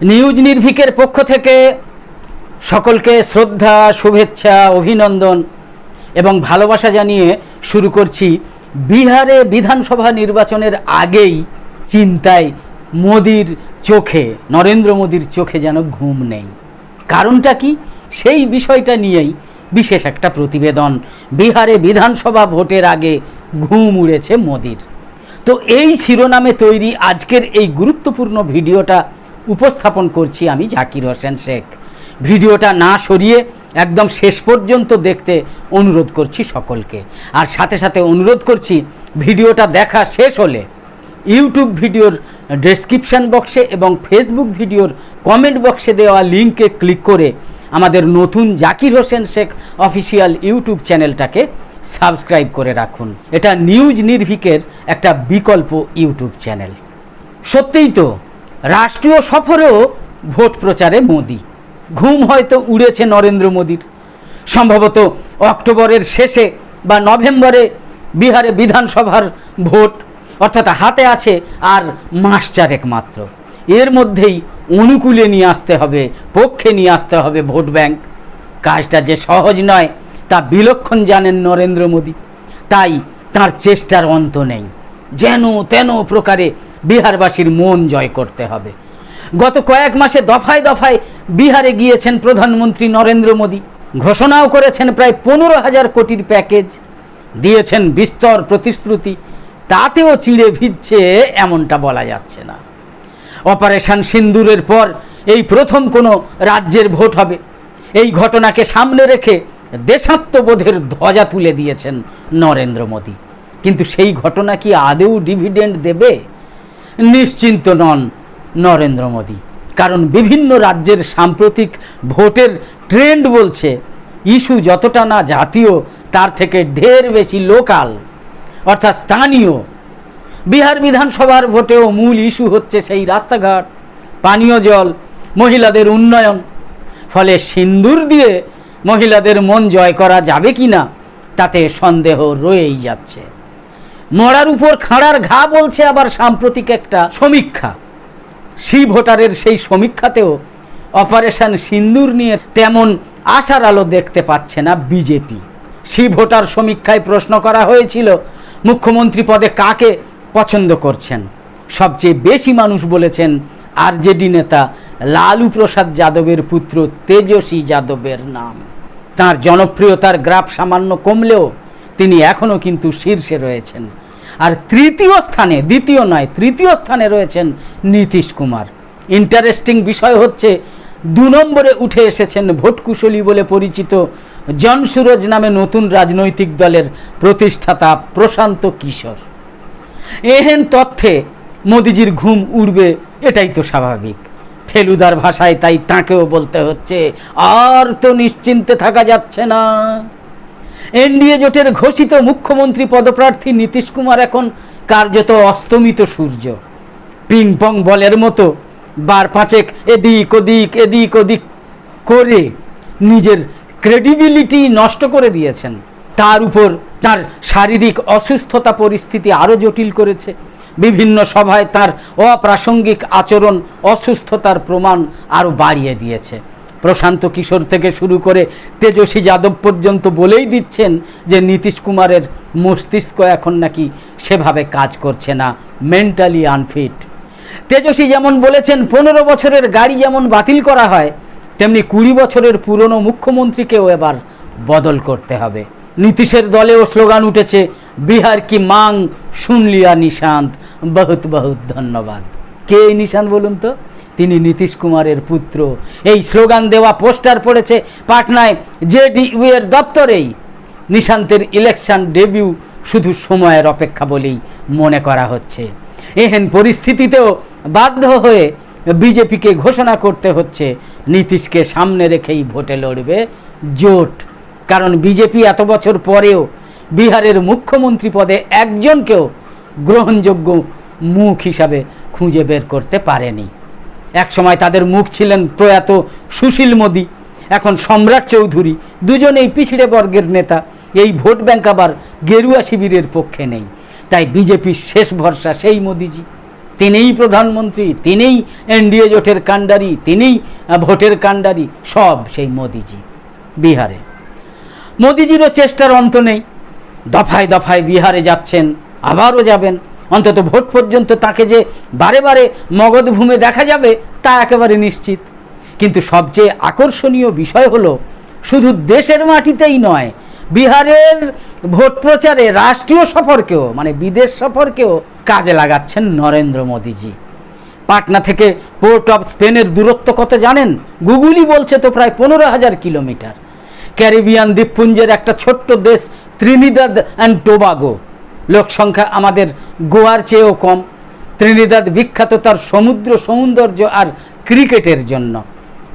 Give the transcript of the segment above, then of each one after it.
News নির্ভিকের পক্ষ থেকে সকলকে শ্রদ্ধা, শুভেচ্ছা, অভিনন্দন এবং ভালোবাসা জানিয়ে শুরু করছি বিহারে বিধানসভা নির্বাচনের আগেই চিন্তায় মোদির চোখে, নরেন্দ্র মোদির চোখে যেন ঘুম নেই। কারণটা কি? সেই বিষয়টা নিয়েই বিশেষ একটা প্রতিবেদন। বিহারে বিধানসভা ভোটের আগে ঘুম উড়েছে মোদির। তো এই শিরোনামে তৈরি আজকের এই গুরুত্বপূর্ণ ভিডিওটা উপস্থাপন করছি আমি জাকির হোসেন শেখ। ভিডিওটা না সরিয়ে একদম শেষ পর্যন্ত দেখতে অনুরোধ করছি সকলকে। আর সাথে সাথে অনুরোধ করছি, ভিডিওটা দেখা শেষ হলে ইউটিউব ভিডিওর ডেসক্রিপশন বক্সে এবং ফেসবুক ভিডিওর কমেন্ট বক্সে দেওয়া লিঙ্কে ক্লিক করে আমাদের নতুন জাকির হোসেন শেখ অফিসিয়াল ইউটিউব চ্যানেলটাকে সাবস্ক্রাইব করে রাখুন। এটা নিউজ নির্ভিকের একটা বিকল্প ইউটিউব চ্যানেল। সত্যিই তো রাষ্ট্রীয় সফরেও ভোট প্রচারে মোদি। ঘুম হয়তো উড়েছে নরেন্দ্র মোদির। সম্ভবত অক্টোবরের শেষে বা নভেম্বরে বিহারে বিধানসভার ভোট, অর্থাৎ হাতে আছে আর মাস চারেক মাত্র। এর মধ্যেই অনুকূলে নিয়ে আসতে হবে, পক্ষে নিয়ে আসতে হবে ভোট ব্যাংক। কাজটা যে সহজ নয়, তা বিলক্ষণ জানেন নরেন্দ্র মোদী। তাই তার চেষ্টার অন্ত নেই। যেন তেন প্রকারে বিহারবাসীর মন জয় করতে হবে। গত কয়েক মাসে দফায় দফায় বিহারে গিয়েছেন প্রধানমন্ত্রী নরেন্দ্র মোদী। ঘোষণাও করেছেন প্রায় পনেরো হাজার কোটির প্যাকেজ। দিয়েছেন বিস্তর প্রতিশ্রুতি। তাতেও চিড়ে ভিজছে এমনটা বলা যাচ্ছে না। অপারেশন সিন্দুরের পর এই প্রথম কোনো রাজ্যের ভোট হবে। এই ঘটনাকে সামনে রেখে দেশাত্মবোধের ধ্বজা তুলে দিয়েছেন নরেন্দ্র মোদী। কিন্তু সেই ঘটনা কি আদেও ডিভিডেন্ড দেবে? নিশ্চিন্ত নন নরেন্দ্র মোদী। কারণ বিভিন্ন রাজ্যের সাম্প্রতিক ভোটের ট্রেন্ড বলছে, ইস্যু যতটা না জাতীয়, তার থেকে ঢের বেশি লোকাল, অর্থাৎ স্থানীয়। বিহার বিধানসভার ভোটেও মূল ইস্যু হচ্ছে সেই রাস্তাঘাট, পানীয় জল, মহিলাদের উন্নয়ন। ফলে সিন্দুর দিয়ে মহিলাদের মন জয় করা যাবে কি না তাতে সন্দেহ রয়েই যাচ্ছে। মরার উপর খাঁড়ার ঘা বলছে আবার সাম্প্রতিক একটা সমীক্ষা। সি ভোটারের সেই সমীক্ষাতেও অপারেশন সিন্দুর নিয়ে তেমন আশার আলো দেখতে পাচ্ছে না বিজেপি। সি ভোটার সমীক্ষায় প্রশ্ন করা হয়েছিল, মুখ্যমন্ত্রী পদে কাকে পছন্দ করছেন? সবচেয়ে বেশি মানুষ বলেছেন, আরজেডি নেতা লালু প্রসাদ যাদবের পুত্র তেজস্বী যাদবের নাম। তার জনপ্রিয়তার গ্রাফ সামান্য কমলেও তিনি এখনও কিন্তু শীর্ষে রয়েছেন। আর তৃতীয় স্থানে, দ্বিতীয় নয়, তৃতীয় স্থানে রয়েছেন নীতিশ কুমার। ইন্টারেস্টিং বিষয় হচ্ছে, দু নম্বরে উঠে এসেছেন ভোটকুশলী বলে পরিচিত জন সুরজ নামে নতুন রাজনৈতিক দলের প্রতিষ্ঠাতা প্রশান্ত কিশোর। এহেন তথ্যে মোদিজির ঘুম উড়বে, এটাই তো স্বাভাবিক। ফেলুদার ভাষায় তাই তাকেও বলতে হচ্ছে, আর তো নিশ্চিন্তে থাকা যাচ্ছে না। এনডিএ জোটের ঘোষিত মুখ্যমন্ত্রী পদপ্রার্থী নীতিশ কুমার এখন কার্যত অস্তমিত সূর্য। পিং পং বলের মতো বার পাঁচেক এদিক ওদিক এদিক ওদিক করে নিজের ক্রেডিবিলিটি নষ্ট করে দিয়েছেন। তার উপর তার শারীরিক অসুস্থতা পরিস্থিতি আরও জটিল করেছে। বিভিন্ন সভায় তার অপ্রাসঙ্গিক আচরণ অসুস্থতার প্রমাণ আরও বাড়িয়ে দিয়েছে। প্রশান্ত কিশোর থেকে শুরু করে তেজস্বী যাদব পর্যন্ত বলেই দিচ্ছেন যে নীতিশ কুমারের মস্তিষ্ক এখন নাকি সেভাবে কাজ করছে না মেন্টালি আনফিট তেজস্বী যেমন বলেছেন, পনেরো বছরের গাড়ি যেমন বাতিল করা হয়, তেমনি কুড়ি বছরের পুরনো মুখ্যমন্ত্রীকেও এবার বদল করতে হবে। নীতিশের দলেও স্লোগান উঠেছে, বিহার কি মাং, শুনলিয়া নিশান্ত, বহুত বহুত ধন্যবাদ। কে নিশান্ত বলুন তো? তিনি নীতিশ কুমারের পুত্র। এই স্লোগান দেওয়া পোস্টার পড়েছে পাটনায় জেডিইউ এর দপ্তরেই। নিশান্তের ইলেকশন ডেবিউ শুধু সময়ের অপেক্ষা বলেই মনে করা হচ্ছে। এহেন পরিস্থিতিতেও বাধ্য হয়ে বিজেপিকে ঘোষণা করতে হচ্ছে। নীতিশকে সামনে রেখেই ভোটে লড়বে জোট। কারণ বিজেপি এত বছর পরেও বিহারের মুখ্যমন্ত্রী পদে একজনকেও গ্রহণযোগ্য মুখ হিসাবে খুঁজে বের করতে পারেনি। একসময় তাদের মুখ ছিলেন প্রয়াত সুশীল মোদী, এখন সম্রাট চৌধুরী, দুজনেই পিছিড়ে বর্গের নেতা। এই ভোট ব্যাংক আবার গেরুয়া শিবিরের পক্ষে নেই। তাই বিজেপির শেষ ভরসা সেই মোদিজি। তিনিই প্রধানমন্ত্রী, তিনিই এনডিএ জোটের কাণ্ডারি, তিনিই ভোটের কাণ্ডারি, সব সেই মোদিজি। বিহারে। মোদিজিরও চেষ্টার অন্ত নেই। দফায় দফায় বিহারে যাচ্ছেন, আবারও যাবেন। অন্তত ভোট পর্যন্ত তাকে যে বারে বারে মগধ ভূমে দেখা যাবে, তা একেবারে নিশ্চিত। কিন্তু সবচেয়ে আকর্ষণীয় বিষয় হলো, শুধু দেশের মাটিতেই নয়, বিহারের ভোট প্রচারে রাষ্ট্রীয় সফরকেও মানে বিদেশ সফরকেও কাজে লাগাচ্ছেন নরেন্দ্র মোদীজি। পাটনা থেকে পোর্ট অফ স্পেনের দূরত্ব কত জানেন? গুগলই বলছে তো প্রায় পনেরো হাজার কিলোমিটার। ক্যারিবিয়ান দ্বীপপুঞ্জের একটা ছোট্ট দেশ, ত্রিনিদাদ অ্যান্ড টোবাগো। লোক সংখ্যা আমাদের গোয়ার চেয়েও কম। ত্রিনিদাদ বিখ্যাত তার সমুদ্র সৌন্দর্য আর ক্রিকেটের জন্য।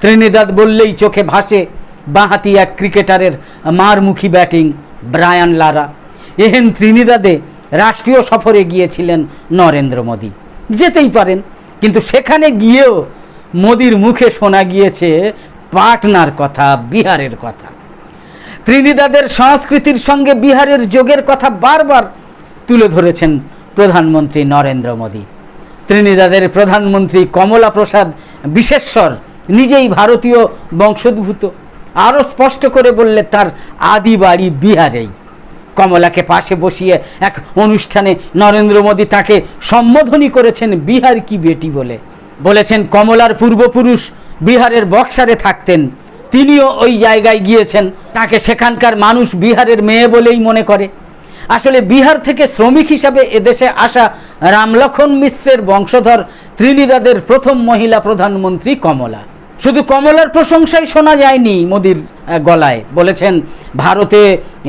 ত্রিনিদাদ বললেই চোখে ভাসে বাঁহাতি এক ক্রিকেটারের মারমুখী ব্যাটিং ব্রায়ান লারা। এহেন ত্রিনিদাদে রাষ্ট্রীয় সফরে গিয়েছিলেন নরেন্দ্র মোদী। যেতেই পারেন, কিন্তু সেখানে গিয়েও মোদির মুখে শোনা গিয়েছে পাটনার কথা, বিহারের কথা। ত্রিনিদাদের সংস্কৃতির সঙ্গে বিহারের যোগের কথা বারবার তুলে ধরেছেন প্রধানমন্ত্রী নরেন্দ্র মোদী। ত্রিনিদাদের প্রধানমন্ত্রী কমলা প্রসাদ বিশেশ্বর, নিজেই ভারতীয় বংশোদ্ভূত, আরও স্পষ্ট করে বললে তার আদি বাড়ি বিহারেই। কমলাকে পাশে বসিয়ে এক অনুষ্ঠানে নরেন্দ্র মোদী তাকে সম্বোধনী করেছেন বিহার কি বেটি বলে। বলেছেন, কমলার পূর্বপুরুষ বিহারের বক্সারে থাকতেন, তিনিও ওই জায়গায় গিয়েছেন। তাকে সেখানকার মানুষ বিহারের মেয়ে বলেই মনে করে। আসলে বিহার থেকে শ্রমিক হিসাবে এদেশে আসা রামলক্ষণ মিশ্রের বংশধর ত্রিনিদাদের প্রথম মহিলা প্রধানমন্ত্রী কমলা। শুধু কমলার প্রশংসাই শোনা যায়নি মোদির গলায়। বলেছেন, ভারতে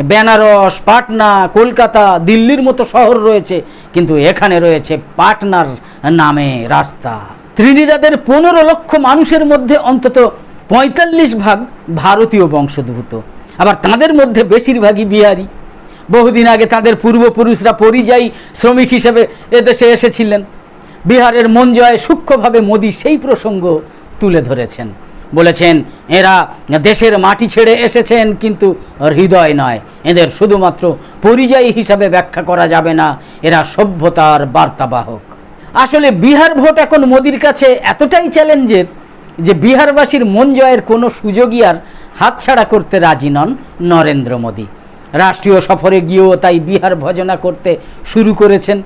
বেনারস, পাটনা, কলকাতা, দিল্লির মতো শহর রয়েছে, কিন্তু এখানে রয়েছে পাটনার নামে রাস্তা। ত্রিনিদাদের পনেরো লক্ষ মানুষের মধ্যে অন্তত পঁয়তাল্লিশ ভাগ ভারতীয় বংশোদ্ভূত। আবার তাদের মধ্যে বেশিরভাগই বিহারি। বহুদিন আগে তাদের পূর্বপুরুষরা পরিযায়ী শ্রমিক হিসেবে এদেশে এসেছিলেন। বিহারের মন জয়ে সূক্ষ্মভাবে মোদী সেই প্রসঙ্গ তুলে ধরেছেন। বলেছেন, এরা দেশের মাটি ছেড়ে এসেছেন, কিন্তু হৃদয় নয়। এদের শুধুমাত্র পরিযায়ী হিসাবে ব্যাখ্যা করা যাবে না। এরা সভ্যতার বার্তাবাহক। আসলে বিহার ভোট এখন মোদির কাছে এতটাই চ্যালেঞ্জের যে বিহারবাসীর মন জয়ের কোনো সুযোগই আর হাতছাড়া করতে রাজি নন নরেন্দ্র মোদী। রাষ্ট্রীয় সফরে গিয়েও তাই বিহার ভজনা করতে শুরু করেছেন।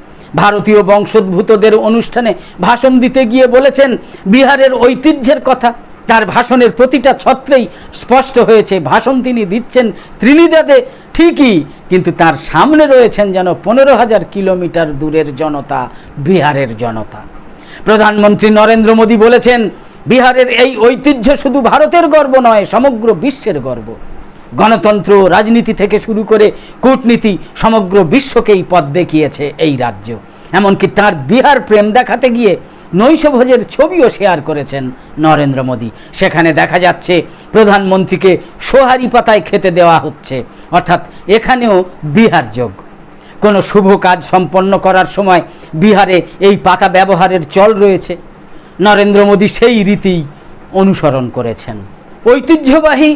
ভারতীয় বংশোদ্ভূতদের অনুষ্ঠানে ভাষণ দিতে গিয়ে বলেছেন, বিহারের ঐতিহ্যের কথা। তার ভাষণের প্রতিটা ছত্রেই স্পষ্ট হয়েছে। ভাষণ তিনি দিচ্ছেন ত্রিনিদাদে, ঠিকই, কিন্তু তার সামনে রয়েছেন যেন পনেরো হাজার কিলোমিটার দূরের জনতা, বিহারের জনতা। প্রধানমন্ত্রী নরেন্দ্র মোদী বলেছেন, বিহারের এই ঐতিহ্য শুধু ভারতের গর্ব নয়, সমগ্র বিশ্বের গর্ব। গণতন্ত্র, রাজনীতি থেকে শুরু করে কূটনীতি সমগ্র বিশ্বকেই পথ দেখিয়েছে এই রাজ্য। এমনকি তার বিহার প্রেম দেখাতে গিয়ে নৈশভোজের ছবিও শেয়ার করেছেন নরেন্দ্র মোদী। সেখানে দেখা যাচ্ছে প্রধানমন্ত্রীকে সোহারি পাতায় খেতে দেওয়া হচ্ছে। অর্থাৎ এখানেও বিহার যোগ। কোনো শুভ কাজ সম্পন্ন করার সময় বিহারে এই পাতা ব্যবহারের চল রয়েছে। নরেন্দ্র মোদী সেই রীতি অনুসরণ করেছেন। ঐতিহ্যবাহী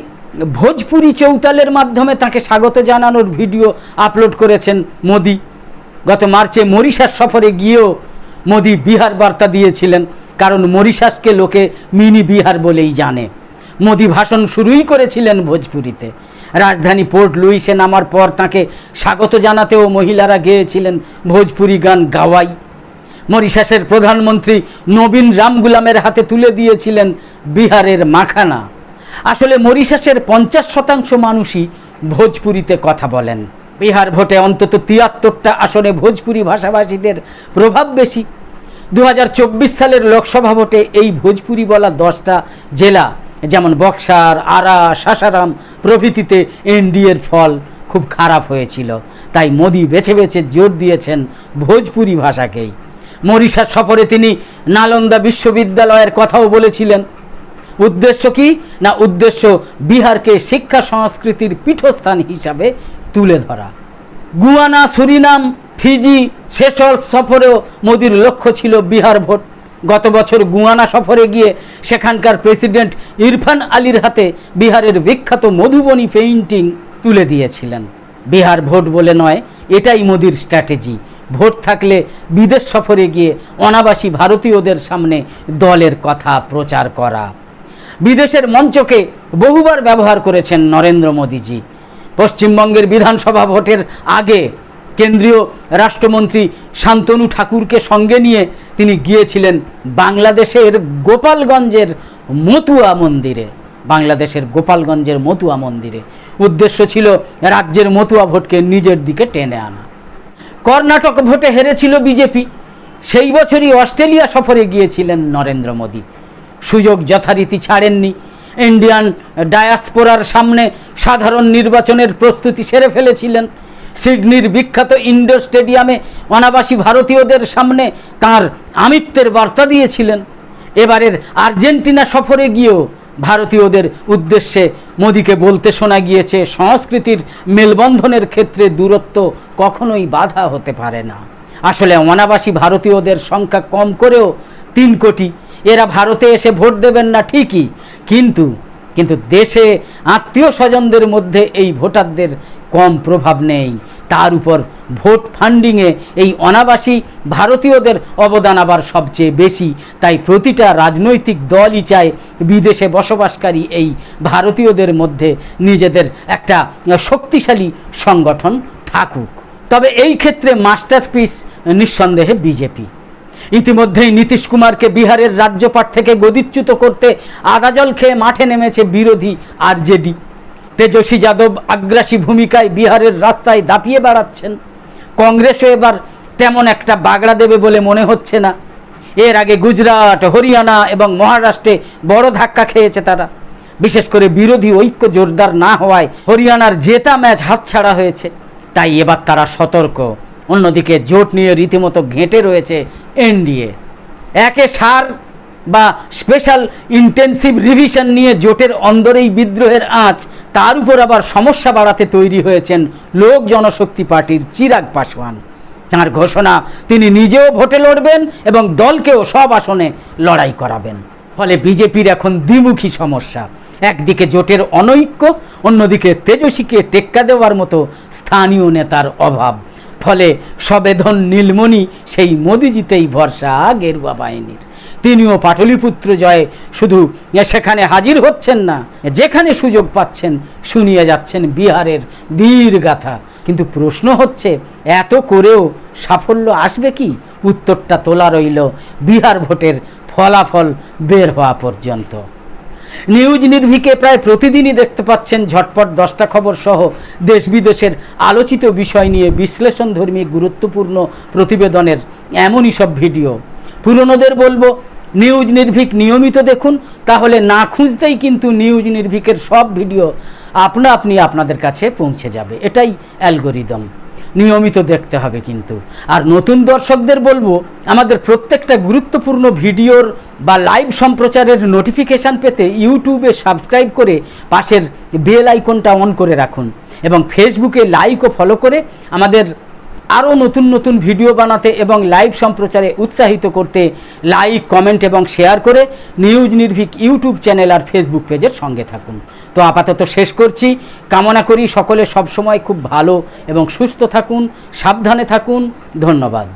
ভোজপুরি চৌতালের মাধ্যমে তাকে স্বাগত জানানোর ভিডিও আপলোড করেছেন মোদি। গত মার্চে মরিশাস সফরে গিয়েও মোদি বিহার বার্তা দিয়েছিলেন, কারণ মরিশাসকে লোকে মিনি বিহার বলেই জানে। মোদি ভাষণ শুরুই করেছিলেন ভোজপুরিতে। রাজধানী পোর্ট লুইসে নামার পর তাকে স্বাগত জানাতেও মহিলারা গেয়েছিলেন ভোজপুরি গান গাওয়াই। মরিশাসের প্রধানমন্ত্রী নবীন রামগুলামের হাতে তুলে দিয়েছিলেন বিহারের মাখানা। আসলে মরিশাসের পঞ্চাশ শতাংশ মানুষই ভোজপুরিতে কথা বলেন। বিহার ভোটে অন্তত তিয়াত্তরটা আসনে ভোজপুরি ভাষাভাষীদের প্রভাব বেশি। দু হাজার চব্বিশ সালের লোকসভা ভোটে এই ভোজপুরি বলা দশটা জেলা, যেমন বক্সার, আরা, সাসারাম প্রভৃতিতে এনডিএর ফল খুব খারাপ হয়েছিল। তাই মোদি বেছে বেছে জোর দিয়েছেন ভোজপুরি ভাষাকেই। মরিশার সফরে তিনি নালন্দা বিশ্ববিদ্যালয়ের কথাও বলেছিলেন। উদ্দেশ্য কি? না, উদ্দেশ্য বিহারকে শিক্ষা সংস্কৃতির পীঠস্থান হিসাবে তুলে ধরা। গুয়ানা, সুরিনাম, ফিজি সেসল সফরেও মোদির লক্ষ্য ছিল বিহার ভোট। গত বছর গুয়ানা সফরে গিয়ে সেখানকার প্রেসিডেন্ট ইরফান আলীর হাতে বিহারের বিখ্যাত মধুবনী পেইন্টিং তুলে দিয়েছিলেন। বিহার ভোট বলে নয়, এটাই মোদির স্ট্র্যাটেজি। ভোট থাকলে বিদেশ সফরে গিয়ে অনাবাসী ভারতীয়দের সামনে দলের কথা প্রচার করা। বিদেশের মঞ্চকে বহুবার ব্যবহার করেছেন নরেন্দ্র মোদীজি। পশ্চিমবঙ্গের বিধানসভা ভোটের আগে কেন্দ্রীয় রাষ্ট্রমন্ত্রী শান্তনু ঠাকুরকে সঙ্গে নিয়ে তিনি গিয়েছিলেন বাংলাদেশের গোপালগঞ্জের মতুয়া মন্দিরে, বাংলাদেশের গোপালগঞ্জের মতুয়া মন্দিরে। উদ্দেশ্য ছিল রাজ্যের মতুয়া ভোটকে নিজের দিকে টেনে আনা। কর্ণাটক ভোটে হেরেছিল বিজেপি। সেই বছরই অস্ট্রেলিয়া সফরে গিয়েছিলেন নরেন্দ্র মোদী। সুযোগ যথারীতি ছাড়েননি। ইন্ডিয়ান ডায়াসপোরার সামনে সাধারণ নির্বাচনের প্রস্তুতি সেরে ফেলেছিলেন। সিডনির বিখ্যাত ইন্ডোর স্টেডিয়ামে অনাবাসী ভারতীয়দের সামনে তার আমিত্বের বার্তা দিয়েছিলেন। এবারের আর্জেন্টিনা সফরে গিয়েও ভারতীয়দের উদ্দেশ্যে মোদিকে বলতে শোনা গিয়েছে, সংস্কৃতির মেলবন্ধনের ক্ষেত্রে দূরত্ব কখনোই বাধা হতে পারে না। আসলে অনাবাসী ভারতীয়দের সংখ্যা কম করেও তিন কোটি এরা ভারতে এসে ভোট দেবেন না ঠিকই। কিন্তু কিন্তু দেশে আত্মীয় স্বজনদের মধ্যে এই ভোটারদের কম প্রভাব নেই। তার উপর ভোট ফান্ডিংয়ে এই অনাবাসী ভারতীয়দের অবদান আবার সবচেয়ে বেশি। তাই প্রতিটা রাজনৈতিক দলই চায় বিদেশে বসবাসকারী এই ভারতীয়দের মধ্যে নিজেদের একটা শক্তিশালী সংগঠন থাকুক। তবে এই ক্ষেত্রে মাস্টারপিস নিঃসন্দেহে বিজেপি। ইতিমধ্যেই নীতিশ কুমারকে বিহারের রাজ্যপাট থেকে গদিচ্যুত করতে আদাজল খেয়ে মাঠে নেমেছে বিরোধী আরজেডি। তেজস্বী যাদব আগ্রাসী ভূমিকায় বিহারের রাস্তায় দাপিয়ে বেড়াচ্ছেন। কংগ্রেসও এবার তেমন একটা বাগড়া দেবে বলে মনে হচ্ছে না। এর আগে গুজরাট, হরিয়ানা এবং মহারাষ্ট্রে বড় ধাক্কা খেয়েছে তারা। বিশেষ করে বিরোধী ঐক্য জোরদার না হওয়ায় হরিয়ানার জেতা ম্যাচ হাতছাড়া হয়েছে। তাই এবার তারা সতর্ক। অন্যদিকে জোট নিয়ে রীতিমতো ঘেঁটে রয়েছে এনডিএ। একে সার বা স্পেশাল ইন্টেনসিভ রিভিশন নিয়ে জোটের অন্দরেই বিদ্রোহের আঁচ, তার উপর আবার সমস্যা বাড়াতে তৈরি হয়েছেন লোক জনশক্তি পার্টির চিরাগ পাসওয়ান। তাঁর ঘোষণা, তিনি নিজেও ভোটে লড়বেন এবং দলকেও সব আসনে লড়াই করাবেন। ফলে বিজেপির এখন দ্বিমুখী সমস্যা। একদিকে জোটের অনৈক্য, অন্যদিকে তেজস্বীকে টেক্কা দেওয়ার মতো স্থানীয় নেতার অভাব। ফলে সবেধন নীলমণি সেই মোদিজিতেই ভরসা গেরুয়া বাহিনীর। তিনিও পাটলিপুত্র জয়ে শুধু সেখানে হাজির হচ্ছেন না, যেখানে সুযোগ পাচ্ছেন শুনিয়ে যাচ্ছেন বিহারের বীর গাথা। কিন্তু প্রশ্ন হচ্ছে, এত করেও সাফল্য আসবে কি? উত্তরটা তোলা রইল বিহার ভোটের ফলাফল বের হওয়া পর্যন্ত। নিউজ নির্ভিকে প্রায় প্রতিদিনই দেখতে পাচ্ছেন ঝটপট দশটা খবর সহ দেশ বিদেশের আলোচিত বিষয় নিয়ে বিশ্লেষণধর্মী গুরুত্বপূর্ণ প্রতিবেদনের এমনই সব ভিডিও। পুরনোদের বলব, নিউজ নির্ভীক নিয়মিত দেখুন, তাহলে না খুঁজতেই কিন্তু নিউজ নির্ভীকের সব ভিডিও আপনা আপনি আপনাদের কাছে পৌঁছে যাবে। এটাই অ্যালগোরিদম। নিয়মিত দেখতে হবে কিন্তু। আর নতুন দর্শকদের বলব, আমাদের প্রত্যেকটা গুরুত্বপূর্ণ ভিডিওর বা লাইভ সম্প্রচারের নোটিফিকেশান পেতে ইউটিউবে সাবস্ক্রাইব করে পাশের বেল আইকনটা অন করে রাখুন এবং ফেসবুকে লাইক ও ফলো করে আমাদের আরও নতুন নতুন ভিডিও বানাতে এবং লাইভ সম্প্রচারে উৎসাহিত করতে লাইক, কমেন্ট এবং শেয়ার করে নিউজ নির্ভীক ইউটিউব চ্যানেল আর ফেসবুক পেজের সঙ্গে থাকুন। তো আপাতত শেষ করছি। কামনা করি সকলে সবসময় খুব ভালো এবং সুস্থ থাকুন, সাবধানে থাকুন। ধন্যবাদ।